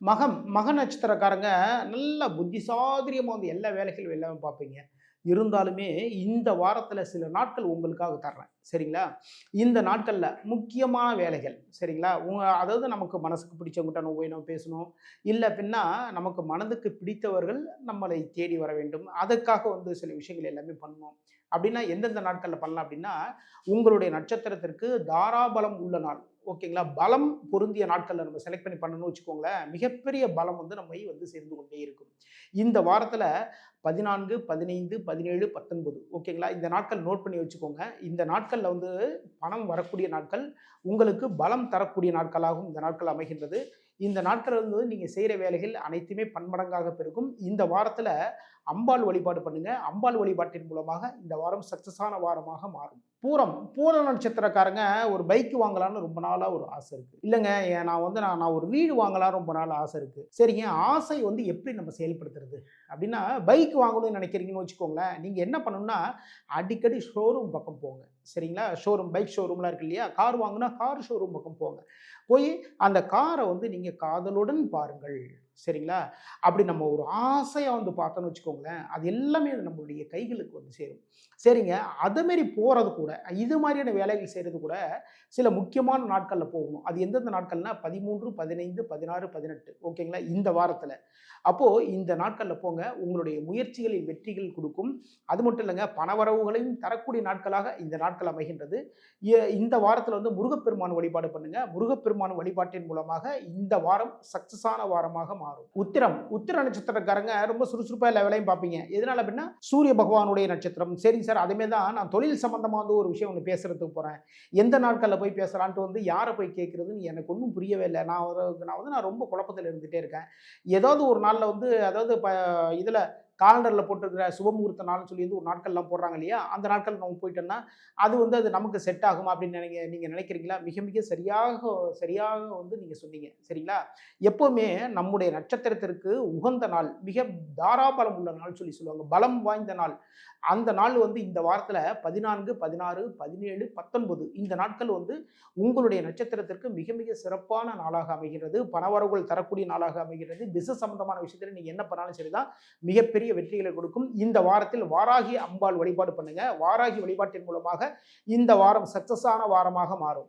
மகம் மக நட்சத்திரக்காரங்க நல்ல புத்திசாதிரியமாக வந்து எல்லா வேலைகளும் எல்லாமே பார்ப்பீங்க. இருந்தாலுமே இந்த வாரத்தில் சில நாட்கள் உங்களுக்காக தர்றேன். சரிங்களா? இந்த நாட்களில் முக்கியமான வேலைகள். சரிங்களா? உங்க அதாவது நமக்கு மனசுக்கு பிடிச்சவங்ககிட்ட நம்ம போய் நம்ம பேசணும். இல்லை பின்னா நமக்கு மனதுக்கு பிடித்தவர்கள் நம்மளை தேடி வர வேண்டும். அதற்காக வந்து சில விஷயங்கள் எல்லாமே பண்ணணும் அப்படின்னா எந்தெந்த நாட்களில் பண்ணலாம் அப்படின்னா உங்களுடைய நட்சத்திரத்திற்கு தாராபலம் உள்ள நாள். ஓகேங்களா? பலம் பொருந்திய நாட்களில் நம்ம செலக்ட் பண்ணி பண்ணணும்னு வச்சுக்கோங்களேன் மிகப்பெரிய பலம் வந்து நம்மை வந்து சேர்ந்து கொண்டே இருக்கும். இந்த வாரத்தில் பதினான்கு பதினைந்து பதினேழு பத்தொன்பது. ஓகேங்களா இந்த நாட்கள் நோட் பண்ணி வச்சுக்கோங்க. இந்த நாட்களில் வந்து பணம் வரக்கூடிய நாட்கள் உங்களுக்கு பலம் தரக்கூடிய நாட்களாகவும் இந்த நாட்கள் அமைகின்றது. இந்த நாட்கள் வந்து நீங்கள் செய்கிற வேலைகள் அனைத்துமே பன்மடங்காக பெருகும். இந்த வாரத்தில் அம்பாள் வழிபாடு பண்ணுங்கள் அம்பாள் வழிபாட்டின் மூலமாக இந்த வாரம் சக்சஸான வாரமாக மாறும். பூரம் பூர நட்சத்திரக்காரங்க ஒரு பைக் வாங்கலான்னு ரொம்ப நாளாக ஒரு ஆசை இருக்குது இல்லைங்க ஏன் நான் வந்து நான் நான் ஒரு வீடு வாங்கலாம் ரொம்ப நாள் ஆசை இருக்குது சரிங்க ஆசை வந்து எப்படி நம்ம செயல்படுத்துறது? அப்படின்னா பைக் வாங்கணும்னு நினைக்கிறீங்கன்னு வச்சுக்கோங்களேன் நீங்கள் என்ன பண்ணணும்னா அடிக்கடி ஷோரூம் பக்கம் போங்க. சரிங்களா? ஷோரூம் பைக் ஷோரூம்லாம் இருக்கு இல்லையா? கார் வாங்கினா கார் ஷோரூம் பக்கம் போங்க. போய் அந்த காரை வந்து நீங்கள் காதலுடன் பாருங்கள். சரிங்களா? அப்படி நம்ம ஒரு ஆசையாக வந்து பார்த்தோன்னு வச்சுக்கோங்களேன் அது எல்லாமே அது நம்மளுடைய கைகளுக்கு வந்து சேரும். சரிங்க? அதுமாரி போகிறது கூட இது மாதிரியான வேலைகள் செய்கிறது கூட சில முக்கியமான நாட்களில் போகணும். அது எந்தெந்த நாட்கள்னா பதிமூன்று பதினைந்து பதினாறு பதினெட்டு. ஓகேங்களா? இந்த வாரத்தில். அப்போது இந்த நாட்களில் போங்க உங்களுடைய முயற்சிகளில் வெற்றிகள் கொடுக்கும். அது மட்டும் இல்லைங்க பணவரவுகளையும் தரக்கூடிய நாட்களாக இந்த நாட்கள் அமைகின்றது. இந்த வாரத்தில் வந்து முருகப்பெருமான் வழிபாடு பண்ணுங்கள் முருகப்பெருமான் வழிபாட்டின் மூலமாக இந்த வாரம் சக்சஸான வாரமாக மாறும் உத்திரம். உத்திர நட்சத்திரக்காரங்க ரொம்ப சுறுசுறுப்பாக எல்லா வேலையும் பார்ப்பீங்க. எதனால அப்படின்னா சூரிய பகவானுடைய நட்சத்திரம். சரிங்க சார் அதுமாரி தான் நான் தொழில் சம்பந்தமாக வந்து ஒரு விஷயம் ஒன்று பேசுகிறதுக்கு போகிறேன் எந்த நாட்களில் போய் பேசுகிறான்ட்டு வந்து யாரை போய் கேட்குறதுன்னு எனக்கு ஒன்றும் புரியவே இல்லை. நான் நான் வந்து நான் ரொம்ப குழப்பத்தில் இருந்துகிட்டே இருக்கேன். ஏதாவது ஒரு நாளில் வந்து அதாவது இப்போ இதில் காலண்டரில் போட்டிருக்கிற சுபமுகூர்த்த நாள்னு சொல்லி வந்து ஒரு நாட்கள்லாம் போடுறாங்க இல்லையா? அந்த நாட்கள் நம்ம போயிட்டோம்னா அது வந்து அது நமக்கு செட் ஆகுமா அப்படின்னு நினைக்க நீங்கள் நினைக்கிறீங்களா? மிக மிக சரியாக சரியாக வந்து நீங்கள் சொன்னீங்க. சரிங்களா? எப்போவுமே நம்முடைய நட்சத்திரத்திற்கு உகந்த நாள் மிக தாராபலம் உள்ள நாள் சொல்லி சொல்லுவாங்க. பலம் வாய்ந்த நாள். அந்த நாள் வந்து இந்த வாரத்தில் பதினான்கு பதினாறு பதினேழு பத்தொன்பது இந்த நாட்கள் வந்து உங்களுடைய நட்சத்திரத்திற்கு மிக மிக சிறப்பான நாளாக அமைகிறது பணவரவுகள் தரக்கூடிய நாளாக அமைகிறது பிசினஸ் சம்பந்தமான விஷயத்தில் நீங்கள் என்ன பண்ணாலும் சரிதான். மிகப்பெரிய வெற்றிகளை கொடுக்கும். இந்த வாரத்தில் வாராகி அம்பாள் வழிபாடு பண்ணுங்க. வாராகி வழிபாட்டின் மூலமாக இந்த வாரம் சக்சஸான வாரமாக மாறும்.